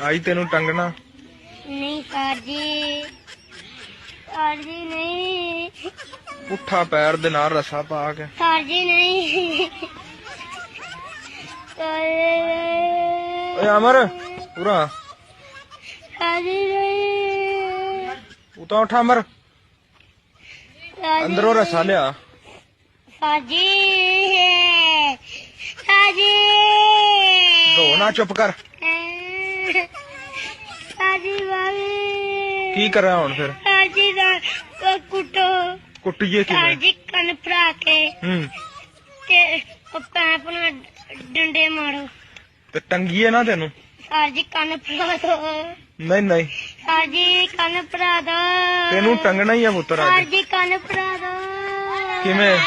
ਆਈ ਤੈਨੂੰ ਟੰਗਣਾ। ਨਹੀਂ ਸਰ ਜੀ ਸਰ ਜੀ ਨਹੀਂ। ਪੁੱਠਾ ਪੈਰ ਦੇ ਨਾਲ ਰੱਸਾ ਪਾ ਕੇ। ਸਰ ਜੀ ਨਹੀਂ। ਓਏ ਅਮਰ ਪੂਰਾ ਸਰ ਜੀ ਨਹੀਂ ਉਤਾਂ ਉੱਠ ਅਮਰ। ਅੰਦਰੋਂ ਰੱਸਾ ਲਿਆ। ਸਰ ਜੀ ਸਰ ਜੀ ਰੋ ਨਾ ਚੁੱਪ ਕਰ। ਜੀ ਬਾਬੀ ਕੀ ਕਰਾਂ ਹੁਣ ਫਿਰ? ਜੀ ਦਾ ਕੁੱਟੋ। ਕੁੱਟੀਏ ਕਿਵੇਂ? ਜੀ ਕੰਨ ਭਰਾ ਕੇ। ਹੂੰ। ਤੇ ਪੈਪ ਨਾਲ ਡੰਡੇ ਮਾਰੋ। ਤੇ ਟੰਗੀਏ ਨਾ ਤੈਨੂੰ? ਜੀ ਕੰਨ ਭਰਾ ਦੋ। ਨਹੀਂ ਨਹੀਂ। ਜੀ ਕੰਨ ਭਰਾ ਦੋ। ਤੈਨੂੰ ਟੰਗਣਾ ਹੀ ਆ ਪੁੱਤਰ ਅੱਜ। ਕੰਨ ਭਰਾ ਦੋ। ਕਿਵੇਂ?